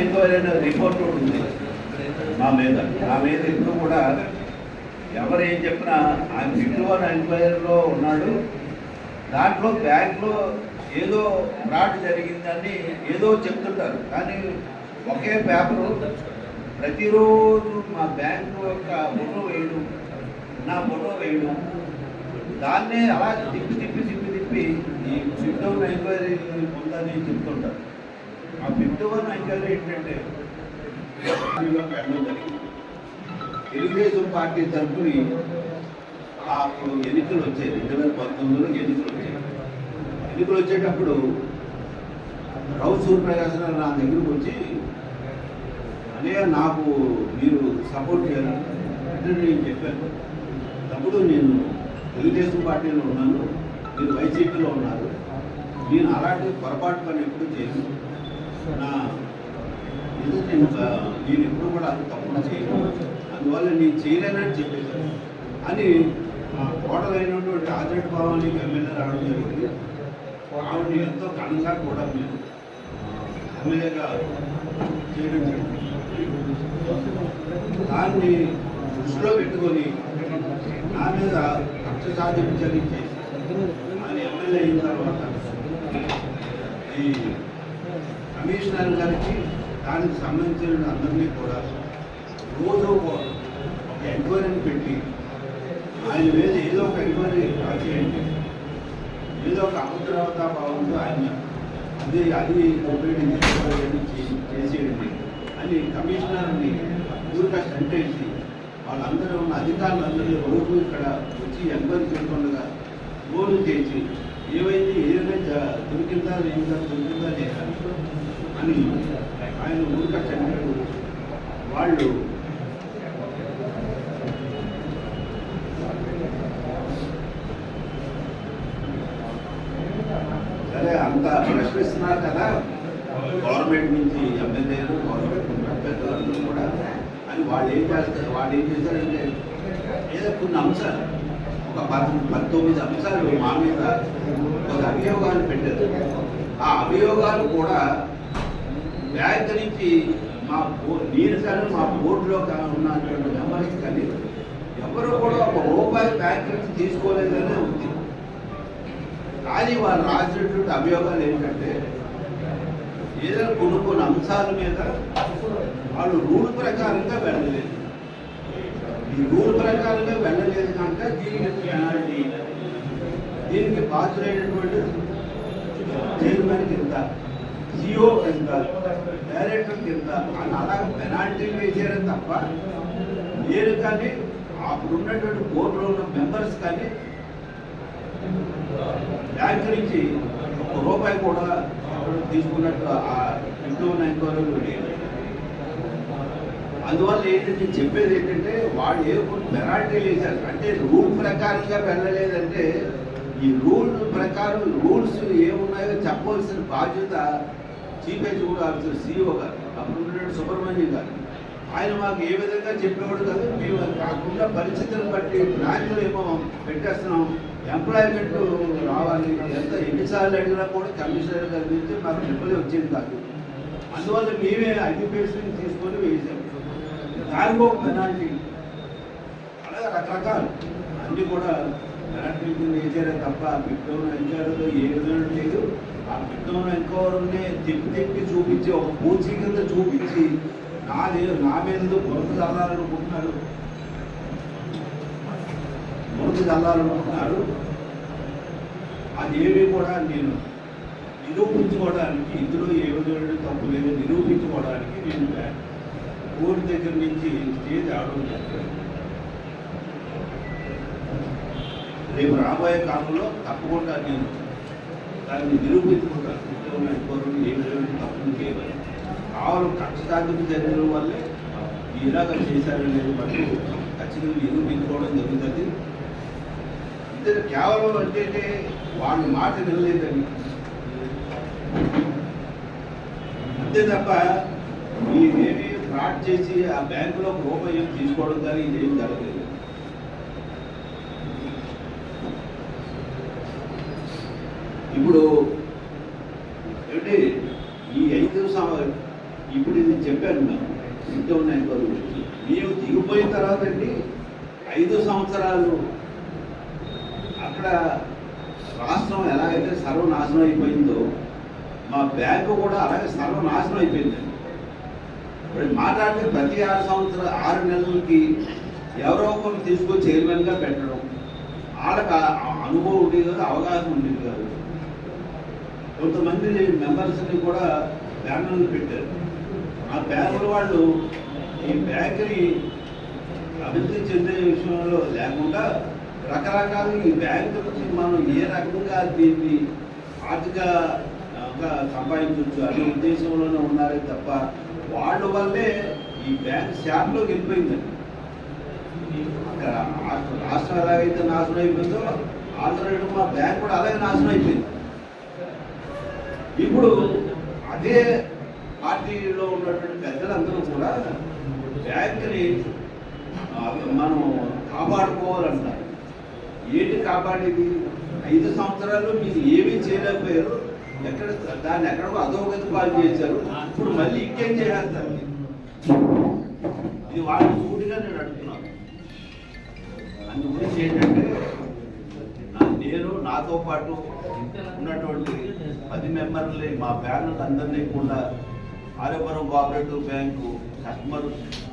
Enquiry అనే report ఉంది. మా మీద. మా మీద ఇప్పుడు కూడా ఎవరు ఏం చెప్పినా ఆయన వన్ ఎంక్వైరీలో ఉన్నాడు. దాంట్లో బ్యాంక్లో ఏదో ఫ్రాడ్ జరిగిందని ఏదో చెప్తుంటారు. కానీ ఒకే పేపరు ప్రతిరోజు మా బ్యాంకు యొక్క ఫోటో వేయడం నా ఫోటో వేయడం దాన్నే అలా తిప్పి తిప్పి తిప్పి తిప్పి ఈ ఫిఫ్త్ వన్ ఎంక్వైరీ ఉందని చెప్తుంటారు. ఆ ఫిఫ్టీ వన్ ఎంక్వైరీ ఏంటంటే జరిగింది తెలుగుదేశం పార్టీ తరఫుని అప్పుడు ఎన్నికలు వచ్చాయి. రెండు వేల పంతొమ్మిదిలో ఎన్నికలు వచ్చాయి. ఎన్నికలు వచ్చేటప్పుడు రావు సూర్యప్రకాశ్ గారు నా దగ్గరకు వచ్చి అనే నాకు మీరు సపోర్ట్ చేయాలి. అంటే నేను చెప్పాను. తప్పుడు నేను తెలుగుదేశం పార్టీలో ఉన్నాను. మీరు వైసీపీలో ఉన్నారు. నేను అలాంటి పొరపాటు పని ఎప్పుడు చేయను. నా ఇది నేను ఎప్పుడు కూడా అది తప్పుడు చేయను. అందువల్ల నేను చేయలేనని చెప్పేశాను అని ఆ ఆచరణ అయినటువంటి ఎమ్మెల్యే రావడం జరిగింది. ఆవిడ ఎంతో ఘనంగా కూడా మీరు ఎమ్మెల్యేగా చేయడం జరిగింది. దాన్ని దృష్టిలో పెట్టుకొని నా మీద కక్ష సాధింపు చేసి అని ఎమ్మెల్యే అయిన తర్వాత ఈ కమిషనర్ గారికి దానికి సంబంధించిన అందరినీ కూడా రోజు ఒక ఎంక్వైరీని పెట్టి ఆయన మీద ఏదో ఒక ఎంక్వైరీ చేయండి ఏదో ఒక అభద్రవతా భావంతో ఆయన అది అది ఉపయోగించి చేసేయండి అని కమిషనర్ని ఊరిక సంటేసి వాళ్ళందరూ ఉన్న అధికారులందరూ రోజు ఇక్కడ వచ్చి ఎంక్వైరీ చేస్తుండగా ఫోన్ చేసి ఏవైతే ఏదైనా దొరికిందా లేదా దొరికిందా లేదా అని ఆయన ఊరిక చంద్రుడు వాళ్ళు సరే అంత ప్రశ్నిస్తున్నారు కదా. గవర్నమెంట్ నుంచి ఎమ్మెల్యేలు గవర్నమెంట్ పెద్దలు కూడా అని వాళ్ళు ఏం చేస్తారు వాళ్ళు ఏం చేశారంటే ఏదో కొన్ని అంశాలు ఒక పద్ పంతొమ్మిది అంశాలు మా మీద ఒక అభియోగాలు పెట్టారు. ఆ అభియోగాలు కూడా బ్యాంక్ నుంచి మా బో నేను కానీ మా బోర్డులో ఉన్నటువంటి మెంబర్స్ కానీ ఎవరు కూడా ఒక రూపాయి బ్యాంక్ నుంచి తీసుకోలేదనే ఉంది కానీ వాళ్ళు రాసినటువంటి అభియోగాలు ఏంటంటే ఏదైనా కొన్ని కొన్ని అంశాల మీద వాళ్ళు రూల్ ప్రకారంగా వెళ్ళలేదు. ఈ రూల్ ప్రకారంగా వెళ్ళలేదు కనుక దీనికి పెనాల్టీ దీనికి బాధ్యులైనటువంటి చైర్మన్ కింద సిఓ కింద డైరెక్టర్ కింద అని అలాగ పెనాల్టీ వేసారే తప్ప నేను కానీ అప్పుడు ఉన్నటువంటి బోర్డులో ఉన్న మెంబర్స్ కానీ బ్యాంక్ నుంచి ఒక రూపాయి కూడా తీసుకున్నట్టు ఆ ఇంట్లో ఉన్న ఎంక్వైరీలు లేదు అందువల్ల ఏంటంటే చెప్పేది ఏంటంటే వాళ్ళు ఏ పెనాల్టీ పెనాల్టీలు వేశారు. అంటే రూల్ ప్రకారంగా వెళ్ళలేదంటే ఈ రూల్ ప్రకారం రూల్స్ ఏమున్నాయో చెప్పవలసిన బాధ్యత చీఫ్ ఎగ్జిక్యూటివ్ ఆఫీసర్ సిఇఓ గారు అప్పుడు ఉన్నటువంటి సుబ్రహ్మణ్యం గారు. ఆయన మాకు ఏ విధంగా చెప్పేవాడు కాదు మేము కాకుండా పరిస్థితులను బట్టి బ్రాంచ్లు ఏమో పెట్టేస్తున్నాం. ఎంప్లాయ్మెంట్ రావాలి. ఎంత ఎన్నిసార్లు అడిగినా కూడా కమిషనర్ గారి నుంచి మాకు రిప్లై వచ్చింది కాదు. అందువల్ల మేమే అడ్యుకేషన్ తీసుకొని వేసాం. దానికో పెనాల్టీ అలాగే రకరకాలు. అన్నీ కూడా పెనాల్టీ కింద వేసారే తప్ప ఫిఫ్టోన్ ఎంచారో ఏ విధంగా లేదు. ఆ ఫిఫ్టోన్ ఎంక్వైరీనే తిప్పి తిప్పి చూపించి ఒక పూచి కింద చూపించి నాది నా మీద బురద చల్లాలనుకుంటున్నారు బురద అది అదేమి కూడా నేను నిరూపించుకోవడానికి ఇందులో ఏ తప్పు లేదు నిరూపించుకోవడానికి నేను ఊరి దగ్గర నుంచి స్టేజ్ ఆడడం జరిగింది. రేపు రాబోయే కాలంలో తప్పకుండా నేను దాన్ని నిరూపించుకుంటాను. ఇంట్లో ఉన్న కోరులు ఏ విధమైన తప్పులు చేయలేదు కేవలం కక్ష సాధింపు చర్యల వల్లే ఇలాగ చేశారనేది మనకు ఖచ్చితంగా నిరూపించుకోవడం జరుగుతుంది. అంతే కేవలం అంటే వాళ్ళ మాట వినలేదని అంతే తప్ప మీరేమి ఫ్రాడ్ చేసి ఆ బ్యాంకులో రూపాయి తీసుకోవడం కానీ ఇదేం జరగలేదు. ఇప్పుడు ఏంటి ఈ ఐదు సంవత్సరం ఇప్పుడు ఇది చెప్పాను మేము ఇంట్లో ఉన్నాయి మేము దిగిపోయిన తర్వాత అండి ఐదు సంవత్సరాలు అక్కడ రాష్ట్రం ఎలాగైతే సర్వనాశనం అయిపోయిందో మా బ్యాంకు కూడా అలాగే సర్వనాశనం అయిపోయిందండి ఇప్పుడు మాట్లాడితే ప్రతి ఆరు సంవత్సరం ఆరు నెలలకి ఎవరో ఒకరు తీసుకొని చైర్మన్గా పెట్టడం. వాళ్ళకి అనుభవం ఉండేది కాదు అవగాహన ఉండేది కాదు. కొంతమంది మెంబర్స్ని కూడా బ్యానర్లు పెట్టారు. ఆ బ్యాంకుల వాళ్ళు ఈ బ్యాంకుని అభివృద్ధి చెందే విషయంలో రకరకాల ఈ బ్యాంకు నుంచి మనం ఏ రకంగా దీన్ని ఆర్థిక సంపాదించవచ్చు అనే ఉద్దేశంలోనే ఉన్నారే తప్ప వాళ్ళ వల్లే ఈ బ్యాంక్ శాఖలోకి వెళ్ళిపోయిందండి. అక్కడ రాష్ట్రం ఎలాగైతే నాశనం అయిపోయిందో ఆల్టర్నేటివ్ మా బ్యాంక్ కూడా అలాగే నాశనం అయిపోయింది. ఇప్పుడు అదే పార్టీలో ఉన్నటువంటి పెద్దలందరూ కూడా బ్యాంక్ని మనం కాపాడుకోవాలంటారు. ఏంటి కాపాడేది? ఐదు సంవత్సరాల్లో మీరు ఏమీ చేయలేకపోయారు. ఎక్కడ దాన్ని ఎక్కడో అధోగతి పాలు చేశారు. ఇప్పుడు మళ్ళీ ఇంకేం చేసేస్తారు మీరు? ఇది వాళ్ళ సూటిగా నేను అడుగుతున్నాను. అందు గురించి ఏంటంటే నేను నాతో పాటు ఉన్నటువంటి పది మెంబర్లు మా బ్యానర్లు అందరినీ కూడా ఆర్యపురం కోఆపరేటివ్ బ్యాంకు కస్టమర్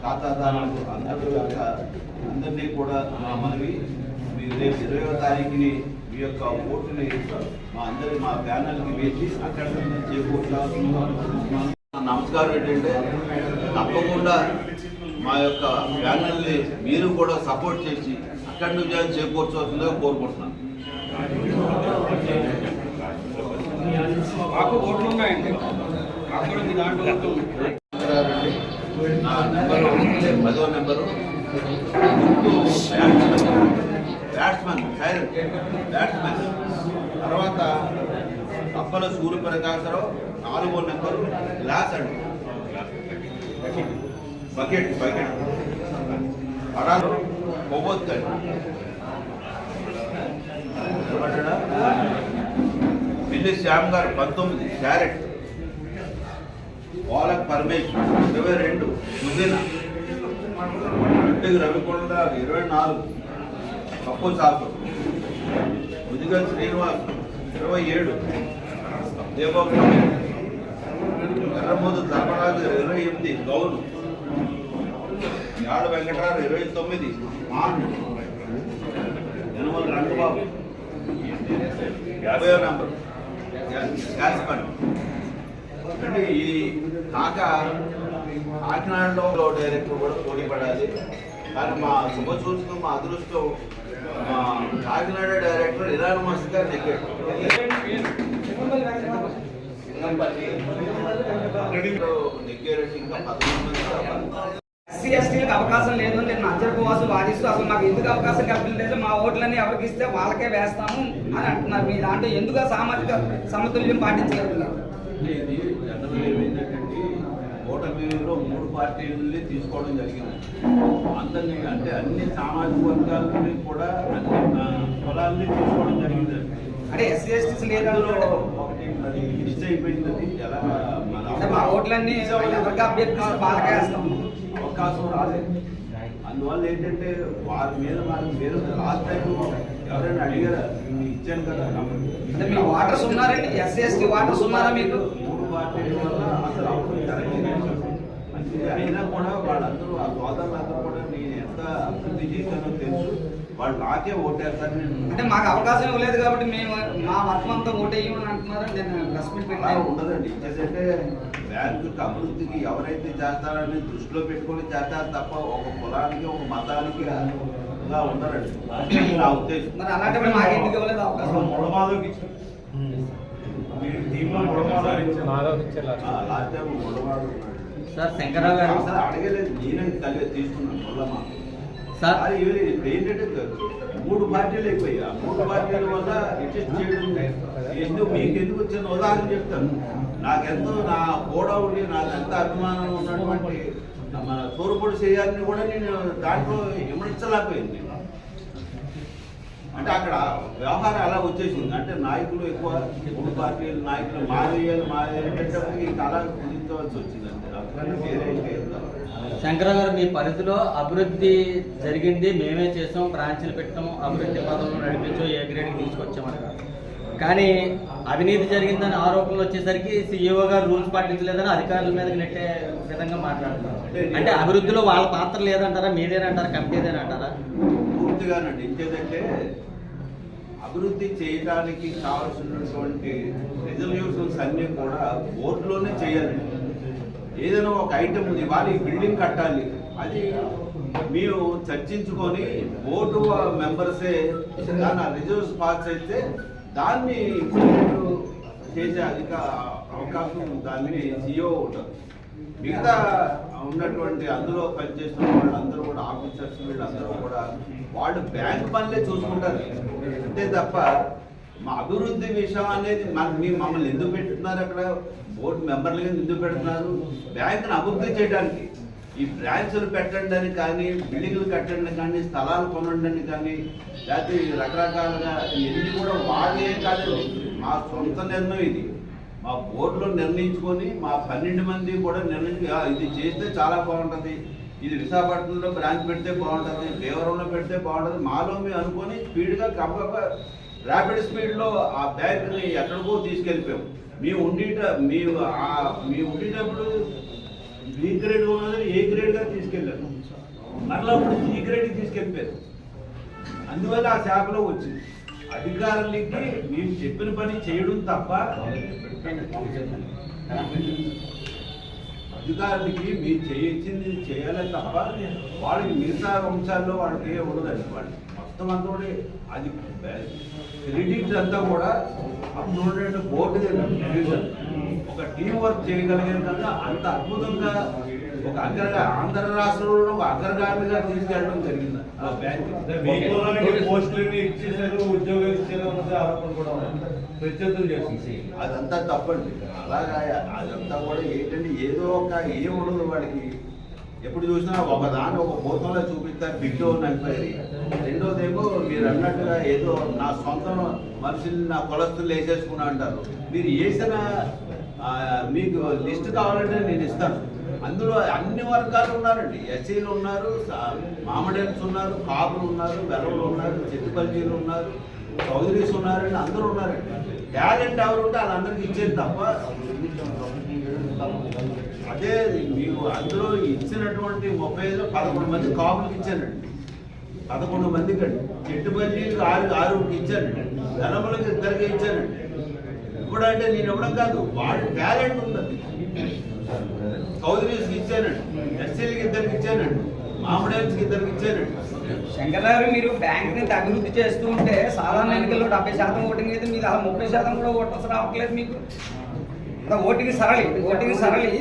ఖాతాదారులకు అందరూ యొక్క అందరినీ కూడా మా మనవి రేపు ఇరవయో తారీఖుని మీ యొక్క ఓటుని మా అందరి మా ప్యానల్కి వేసి అక్కడ నమస్కారం ఏంటంటే తప్పకుండా మా యొక్క ప్యానల్ని మీరు కూడా సపోర్ట్ చేసి అక్కడి నుంచి చేకూర్చవలసిందిగా కోరుకుంటున్నాను. మాకు ఓట్లు ఉన్నాయండి. మాకు కూడా మీ దాంట్లో ఓట్లు ఉన్నాయి. నా నెంబరు పదో number. Batsman batsman silent batsman. తర్వాత అప్పల సూర్యప్రకాశరావు నాలుగో నెంబరు గ్లాస్ అండి బకెట్ బకెట్. పడాలు కొవ్వొత్తండి అండి పిల్లి శ్యామ్ గారు పంతొమ్మిది క్యారెట్. వాలక్ పరమేశ్వర్ ఇరవై రెండు సుదిన రవికొండ ఇరవై నాలుగు. పప్పు చాకు ముదిగల్ శ్రీనివాస్ ఇరవై ఏడు. దేవోత్సవం ఎర్రమోదు ధర్మరాజు ఇరవై ఎనిమిది. గౌరు. యాడ వెంకటరావు ఇరవై తొమ్మిది. మాన్ యనమల రంగబాబు. యాభై నంబర్. గ్యాస్ పని అంటే ఈ కాక కాకినాడలో డైరెక్టర్ కూడా పోటీ పడాలి. కానీ మా శుభ మా అదృష్టం మా కాకినాడ డైరెక్టర్ ఇరానమస్ గారు నెగ్గాడు నెగ్గారంటే ఇంకా పదకొండు ఎస్సీ ఎస్టీలకు అవకాశం లేదు అని నేను అంజర్కోవాసు వాదిస్తూ అసలు మాకు ఎందుకు అవకాశం కల్పించలేదు మా ఓట్లన్నీ ఎవరికి ఇస్తే వాళ్ళకే వేస్తాము అని అంటున్నారు. మీ దాంట్లో ఎందుకు సామాజిక సమతుల్యం పాటించగలుగుతున్నారు? ఓటమిలో మూడు పార్టీలని తీసుకోవడం జరిగింది. అందరినీ అంటే అన్ని సామాజిక వర్గాలని కూడా అన్ని ఆ, కులాలని తీసుకోవడం జరిగింది. అంటే ఎస్సీ ఎస్టీస్ లేదు అందులో అంటున్నారు. ఒకటి అది మిస్ అయిపోయింది. అది ఎలా మన అంటే మా ఓట్లన్నీ ఎవరికి అభ్యర్థిస్తే వాళ్ళకే వేస్తాము అవకాశం రాలేదు. అందువల్ల ఏంటంటే వారి మీద వారి మీద లాస్ట్ టైం ఎవరైనా అడిగారా? ఇచ్చాను కదా అంటే మీ వాటర్స్ ఉన్నారండి? ఎస్సీ ఎస్టీ వాటర్స్ ఉన్నారా మీకు? మూడు పార్టీల వల్ల అసలు అప్పుడు జరగలేదు మంచిది అయినా కూడా వాళ్ళందరూ ఆ సోదరులందరూ కూడా నేను ఎంత అభివృద్ధి చేశానో తెలుసు. వాళ్ళు నాకే ఓటేస్తారని నేను అంటే మాకు అవకాశం ఇవ్వలేదు కాబట్టి మేము మా మొత్తం అంతా ఓటేయమని అంటున్నారు నేను ప్రెస్ మీట్ ఉండదండి. ఇచ్చేసంటే బ్యాంకు అభివృద్ధికి ఎవరైతే చేస్తారని దృష్టిలో పెట్టుకొని చేస్తారు తప్ప ఒక కులానికి ఒక మతానికి అలా ఉండరండి. నా ఉద్దేశం. మరి అలాంటప్పుడు మాకు ఎందుకు ఇవ్వలేదు అవకాశం? లాస్ట్ టైం ఉన్నాడు. సార్ శంకరరావు గారు. అసలు అడగలేదు. నేనే తీసుకున్నాను సార్- అది ఇవి ఏంటంటే మూడు పార్టీలు అయిపోయాయి. ఆ మూడు పార్టీల వల్ల అడ్జస్ట్ చేయడం ఎందుకు మీకు ఎందుకు వచ్చిన ఉదాహరణ చెప్తాను. నాకెంతో నా కూడా ఉండి అభిమానం ఉన్నటువంటి మన తూర్పుడు చేయాలని కూడా నేను దాంట్లో విమర్శలేకపోయింది అంటే అక్కడ వ్యవహారం అలా వచ్చేసింది? అంటే నాయకులు ఎక్కువ మూడు పార్టీల నాయకులు మాదేయాలి మాదేయాలి ఈ కళ కుదించవలసి వచ్చింది. శంకర గారు మీ పరిధిలో అభివృద్ధి జరిగింది మేమే చేసాం బ్రాంచ్లు పెట్టాం అభివృద్ధి పదంలో నడిపించాం ఏ గ్రేడ్కి తీసుకొచ్చామని కానీ అవినీతి జరిగిందని ఆరోపణలు వచ్చేసరికి సీఈఓ గారు రూల్స్ పాటించలేదని అధికారుల మీదకి నెట్టే విధంగా మాట్లాడుతున్నారు. అంటే అభివృద్ధిలో వాళ్ళ పాత్ర లేదంటారా? మీదేనంటారా? కమిటీదేనంటారా? పూర్తిగానండి. ఇంకేదంటే అభివృద్ధి చేయడానికి కావాల్సినటువంటి రిజల్యూషన్స్ అన్నీ కూడా బోర్డులోనే చేయాలండి ఏదైనా ఒక ఐటమ్ ఉంది ఇవాళ ఈ బిల్డింగ్ కట్టాలి. అది మీరు చర్చించుకొని బోర్డు మెంబర్సే దాని రిజర్వ్స్ పాస్ అయితే దాన్ని ఇంప్లిమెంట్ చేసే అధిక అవకాశం దాన్ని జియో ఉంటుంది. మిగతా ఉన్నటువంటి అందులో పనిచేస్తున్న వాళ్ళందరూ కూడా ఆఫీసర్స్ వీళ్ళందరూ కూడా వాళ్ళు బ్యాంక్ పనులే చూసుకుంటారు. అంతే తప్ప మా అభివృద్ధి విషయం అనేది మాకు మీ మమ్మల్ని ఎందుకు పెట్టుతున్నారు అక్కడ? బోర్డు మెంబర్లుగా ఎందుకు పెడుతున్నారు? బ్యాంకును అభివృద్ధి చేయడానికి. ఈ బ్రాంచ్లు పెట్టండి అని కానీ బిల్డింగ్లు కట్టండి కానీ స్థలాలు కొనండి కానీ లేకపోతే రకరకాలుగా ఇవన్నీ కూడా వాళ్ళే కాదు. మా సొంత నిర్ణయం ఇది. మా బోర్డులో నిర్ణయించుకొని మా పన్నెండు మంది కూడా నిర్ణయించి ఇది చేస్తే చాలా బాగుంటుంది. ఇది విశాఖపట్నంలో బ్రాంచ్ పెడితే బాగుంటుంది భీవరంలో పెడితే బాగుంటుంది. మాలో మేము అనుకొని స్పీడ్గా కప్ప ర్యాపిడ్ స్పీడ్లో ఆ బ్యాంక్ని ఎక్కడికో తీసుకెళ్ళిపోయాం. మేము ఉండేట మేము మేము ఉండేటప్పుడు బి గ్రేడ్ ఉన్నది ఏ గ్రేడ్గా తీసుకెళ్ళాము మరలా ఇప్పుడు ఈ గ్రేడ్కి తీసుకెళ్ళిపోయారు. అందువల్ల ఆ శాఖలో వచ్చింది. అధికారులకి మేము చెప్పిన పని చేయడం తప్ప అధికారులకి మీరు చేయించింది చేయాలి తప్ప వాళ్ళకి మిగతా అంశాల్లో వాళ్ళకి ఏ ఉండదండి. వాళ్ళు మొత్తం అంతా కూడా అది క్రెడిట్స్ అంతా కూడా అప్పుడు ఉండే బోర్డు ఒక టీం వర్క్ చేయగలిగిన కనుక అంత అద్భుతంగా ఒక అగ్రగా ఆంధ్ర రాష్ట్రంలో ఒక అగ్రగామిగా తీసుకెళ్ళడం జరిగింది. ఆ బ్యాంక్ పోస్టులన్నీ ఇచ్చేసారు ఉద్యోగాలు ఇచ్చారు ఆరోపణ కూడా. ప్రత్యర్థులు చేసింది అదంతా తప్పండి. అలాగా అదంతా కూడా ఏంటంటే ఏదో ఒక ఏం ఉండదు వాడికి ఎప్పుడు చూసినా ఒక దాని ఒక భూతంలో చూపిస్తారు బిగ్ డోన్ ఎంక్వైరీ రెండోదేమో మీరు అన్నట్టుగా ఏదో నా సొంత మనుషుల్ని నా కొలస్తులు వేసేసుకున్నా అంటారు. మీరు వేసిన మీకు లిస్ట్ కావాలంటే నేను ఇస్తాను. అందులో అన్ని వర్గాలు ఉన్నారండి. ఎస్సీలు ఉన్నారు సా- మామిడెన్స్ ఉన్నారు కాపులు ఉన్నారు వెలవలు ఉన్నారు చెట్టుపల్లీలు ఉన్నారు చౌదరీస్ ఉన్నారండి అందరూ ఉన్నారండి. టాలెంట్ ఎవరు ఉంటే వాళ్ళందరికీ ఇచ్చేది తప్ప అదే మీరు అందులో ఇచ్చినటువంటి ముప్పై ఐదులో పదకొండు మంది కాపులకు ఇచ్చానండి పదకొండు మందికి అండి చెట్టుపల్లీలు ఆరు ఆరుకి ఇచ్చానండి ధనములకు ఇద్దరికి ఇచ్చానండి ఇప్పుడు అంటే నేను ఇవ్వడం కాదు వాళ్ళ టాలెంట్ ఉన్నది. చౌదరీస్కి ఇచ్చానండి ఎస్సీలకి ఇద్దరికి ఇచ్చానండి మామిడేల్స్కి ఇద్దరికి ఇచ్చానండి శంకర్ గారు మీరు బ్యాంక్ని అభివృద్ధి చేస్తూ ఉంటే సాధారణ ఎన్నికల్లో డెబ్బై శాతం ఓటింగ్ అయితే మీరు అలా ముప్పై శాతం కూడా ఓటర్స్ రావట్లేదు మీకు. ఓటింగ్ సరళి ఓటింగ్ సరళి.